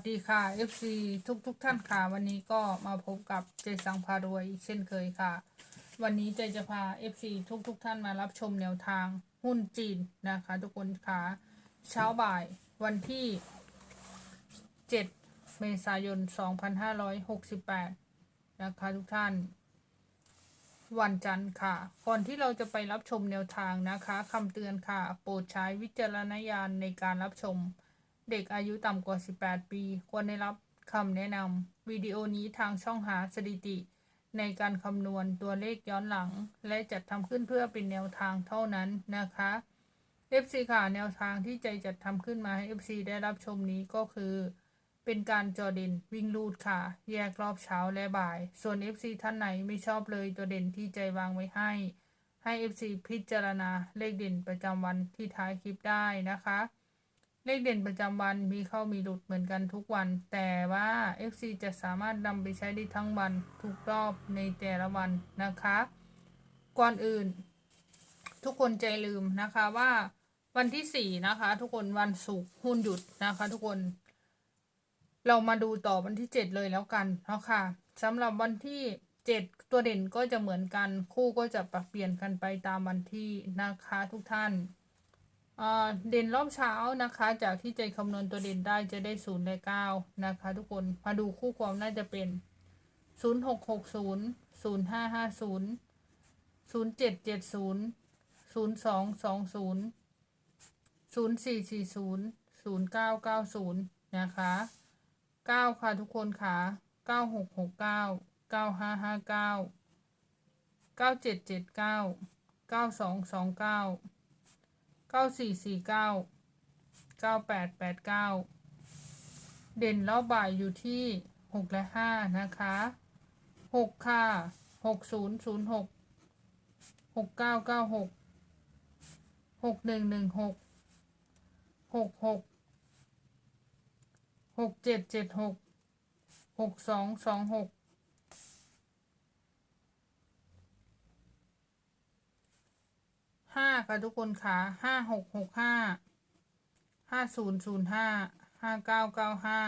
สวัสดีค่ะ FC ทุกทุกๆท่านค่ะ วันนี้ก็มาพบกับเจสังพารวยเช่นเคยค่ะ วันนี้เจจะพา FC ทุกทุกๆท่านมารับชมแนวทางหุ้นจีนนะคะ ทุกคนค่ะเช้าบ่ายวันที่ 7 เมษายน 2568 นะคะทุกท่าน วันจันทร์ค่ะ ก่อนที่เราจะไปรับชมแนวทางนะคะคำเตือนค่ะ โปรดใช้วิจารณญาณในการรับชม เด็กอายุต่ำกว่า 18 ปี ควรได้รับคำแนะนำวิดีโอนี้ทางช่องหาสถิติ ในการคำนวณตัวเลขย้อนหลัง และจัดทำขึ้นเพื่อเป็นแนวทางเท่านั้นนะคะ FC ค่ะแนวทางที่ใจจัดทำขึ้นมาให้ FC ได้รับชมนี้ก็คือ เป็นการจอเด่นวิ่งลูดค่ะ แยกรอบเช้าและบ่าย ส่วน FC ท่านไหนไม่ชอบเลยตัวเด่นที่ใจวางไว้ให้ ให้ FC พิจารณาเลขเด่นประจำวันที่ท้ายคลิปได้นะคะ เลขเด่นประจำวันมีเข้ามีหลุดเหมือนกันทุกวัน แต่ว่า FC จะสามารถนำไปใช้ได้ทั้งวันทุกรอบในแต่ละวันนะคะ ก่อนอื่น ทุกคนใจลืมนะคะว่าวันที่สี่นะคะ ทุกคนวันศุกร์หุ้นหยุดนะคะ ทุกคน เรามาดูต่อวันที่เจ็ดเลยแล้วกันเนาะค่ะสำหรับวันที่เจ็ดตัวเด่นก็จะเหมือนกันคู่ก็จะปรับเปลี่ยนกันไปตามวันที่นะคะทุกท่าน เด่นรอบเช้านะคะ จากที่ใจคำนวณตัวเด่นได้จะได้ศูนย์ได้เก้านะคะ ทุกคนมาดูคู่ความน่าจะเป็นศูนย์หกหกศูนย์ศูนย์ห้าห้าศูนย์ศูนย์เจ็ดเจ็ดศูนย์ศูนย์สองสองศูนย์ศูนย์สี่สี่ศูนย์ศูนย์เก้าเก้าศูนย์นะคะเก้าค่ะทุกคนค่ะเก้าหกหกเก้าเก้าห้าห้าเก้าเก้าเจ็ดเจ็ดเก้าเก้าสองสองเก้า เก้าสี่สี่เก้าเก้าแปดแปดเก้าเด่นรอบบ่ายอยู่ที่หกและห้านะคะหกค่ะหกศูนย์ศูนย์หกหกเก้าเก้าหกหกหนึ่งหนึ่งหกหกหกหกเจ็ดเจ็ดหกหกสองสองหก ห้าค่ะทุกคนค่ะห้าหกหกห้าห้าศูนย์ศูนย์ห้าห้าเก้าเก้าห้า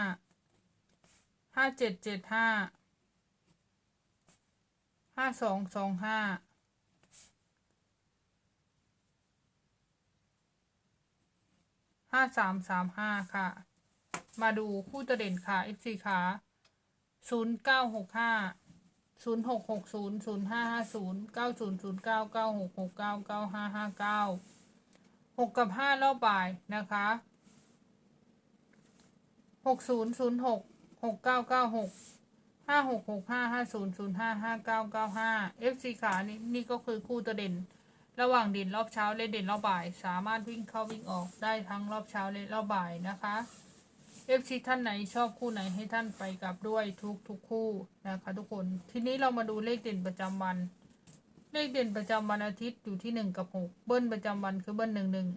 ห้าเจ็ดเจ็ดห้าห้าสองสองห้าห้าสามสามห้าค่ะ มาดูคู่ตัวเด่นค่ะ FC ค่ะศูนย์เก้าหกห้า ศูนย์หกหกศูนย์ศูนย์ห้าห้าศูนย์เก้าศูนย์ศูนย์เก้าเก้าหกหกเก้าเก้าห้าห้าเก้าหกกับห้ารอบบ่ายนะคะหกศูนย์ศูนย์หกหกเก้าเก้าหกห้าหกหกห้าห้าศูนย์ศูนย์ห้าห้าเก้าเก้าห้าเอฟซีขานี่นี่ก็คือคู่ตัวเด่น ระหว่างเด่นรอบเช้าและเด่นรอบบ่าย สามารถวิ่งเข้าวิ่งออกได้ทั้งรอบเช้าและรอบบ่ายนะคะ เอฟซีท่านไหนชอบคู่ไหนให้ท่านไปกลับด้วยทุกทุกคู่นะคะทุกคน ทีนี้เรามาดูเลขเด่นประจำวัน เลขเด่นประจำวันอาทิตย์อยู่ที่หนึ่งกับหกเบิ้ลประจำวันคือเบิ้ลหนึ่งหนึ่ง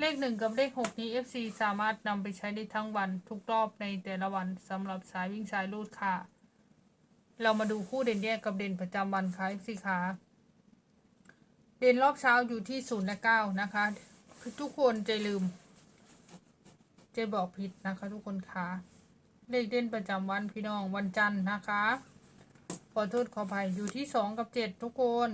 เลขหนึ่งกับเลขหกนี้ FC สามารถนำไปใช้ได้ทั้งวันทุกรอบในแต่ละวันสำหรับสายวิ่งสายลูดค่ะ เรามาดูคู่เด่นแยกกับเด่นประจำวันค่ะ FC ค่ะเด่นรอบเช้าอยู่ที่ศูนย์และเก้านะคะคือทุกคนใจลืม เจบอกผิดนะคะ ทุกคนคะเลขเด่นประจำวันพี่น้องวันจันทร์นะคะขอโทษขออภัยอยู่ที่สองกับเจ็ดทุกคน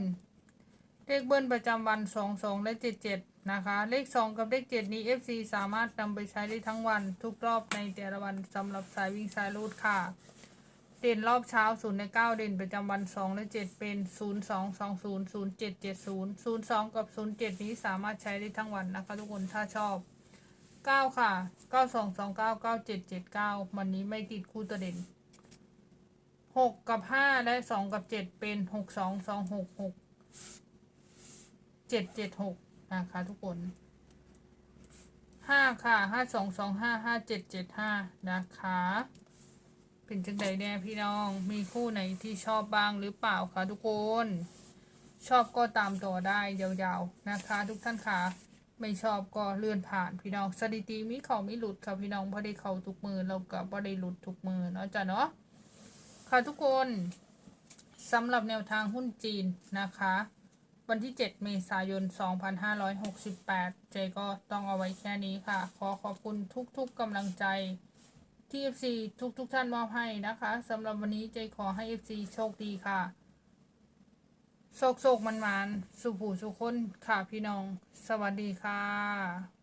เลขเบิ้ลประจำวันสองสองและเจ็ดเจ็ดนะคะ เลขสองกับเลขเจ็ดนี้ FC สามารถนำไปใช้ได้ทั้งวันทุกรอบในแต่ละวันสำหรับสายวิ่งสายรูดค่ะ เด่นรอบเช้าศูนย์ในเก้าเด่นประจำวันสองและเจ็ดเป็นศูนย์สองสองศูนย์ศูนย์เจ็ดเจ็ดศูนย์ศูนย์สองกับศูนย์เจ็ดนี้สามารถใช้ได้ทั้งวันนะคะ ทุกคนถ้าชอบ เก้าค่ะเก้าสองสองเก้าเก้าเจ็ดเจ็ดเก้าวันนี้ไม่ติดคู่ตัวเด่นหกกับห้าและสองกับเจ็ดเป็นหกสองสองหกหกเจ็ดเจ็ดหกนะคะทุกคนห้าค่ะห้าสองสองห้าห้าเจ็ดเจ็ดห้านะคะ เป็นจังใดแน่พี่น้องมีคู่ไหนที่ชอบบ้างหรือเปล่าคะทุกคน ชอบก็ตามต่อได้ยาวๆนะคะ ทุกท่านค่ะ ไม่ชอบก็เลื่อนผ่านพี่น้องสถิติมีเขาไม่หลุดค่ะพี่น้องพอได้เขาทุกมือเราก็พอได้หลุดทุกมือเนาะจ้ะเนาะค่ะทุกคนสำหรับแนวทางหุ้นจีนนะคะ วันที่ 7 เมษายน 2568 เจก็ต้องเอาไว้แค่นี้ค่ะ ขอขอบคุณทุกๆกำลังใจที่ FC ทุกทุกๆท่านมอบให้นะคะสำหรับวันนี้ใจขอให้ FC โชคดีค่ะ โศกโศกมันมันสุผูสุคนค่ะพี่น้อง สวัสดีค่ะ